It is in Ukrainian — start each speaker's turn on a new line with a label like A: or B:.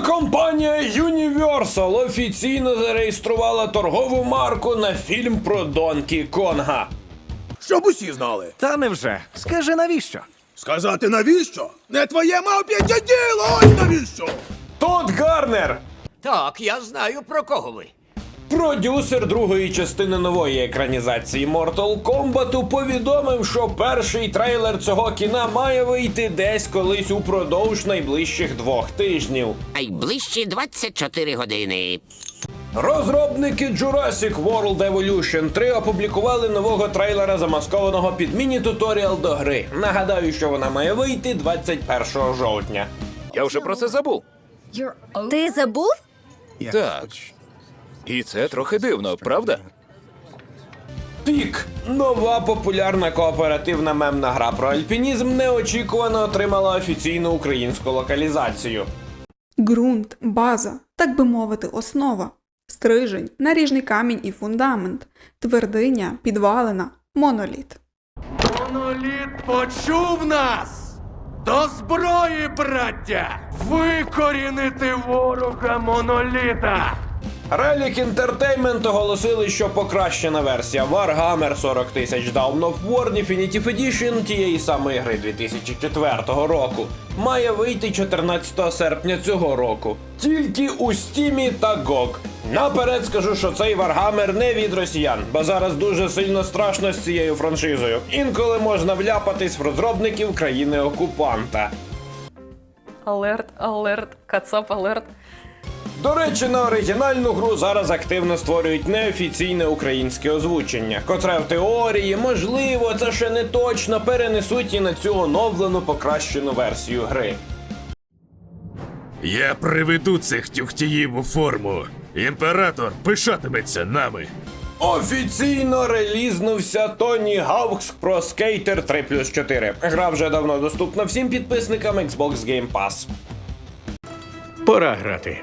A: Кінокомпанія Universal офіційно зареєструвала торгову марку на фільм про Донкі Конга.
B: Щоб усі знали.
C: Та невже? Скажи навіщо?
B: Сказати навіщо? Не твоє мавп'яття діло, ось навіщо?
A: Тодд Гарнер,
D: Так, я знаю про кого ви.
A: Продюсер другої частини нової екранізації Mortal Kombat, повідомив, що перший трейлер цього кіна має вийти десь колись упродовж найближчих двох тижнів.
D: Найближчі 24 години.
A: Розробники Jurassic World Evolution 3 опублікували нового трейлера, замаскованого під міні-туторіал до гри. Нагадаю, що вона має вийти 21 жовтня.
C: Я вже про це забув.
E: Ти забув?
C: Так. І це трохи дивно, правда?
A: Пік нова популярна кооперативна мемна гра про альпінізм неочікувано отримала офіційну українську локалізацію.
F: Ґрунт, база, так би мовити, основа, стрижень, наріжний камінь і фундамент, твердиня, підвалина, моноліт.
G: Моноліт почув нас! До зброї, браття! Викорінити ворога моноліта!
A: Relic Entertainment оголосили, що покращена версія Warhammer 40 тисяч Dawn of War Definitive Edition тієї самої гри 2004 року має вийти 14 серпня цього року. Тільки у Steam та GOG. Наперед скажу, що цей Warhammer не від росіян, бо зараз дуже сильно страшно з цією франшизою. Інколи можна вляпатись в розробників країни окупанта.
H: Алерт, алерт, кацап, алерт.
A: До речі, на оригінальну гру зараз активно створюють неофіційне українське озвучення, котре в теорії, можливо, це ще не точно перенесуть і на цю оновлену покращену версію гри.
I: Я приведу цих тюхтіїв у форму. Імператор пишатиметься нами.
A: Офіційно релізнувся Тоні Гавкс про Skater 3 плюс 4. Гра вже давно доступна всім підписникам Xbox Game Pass.
G: Пора грати.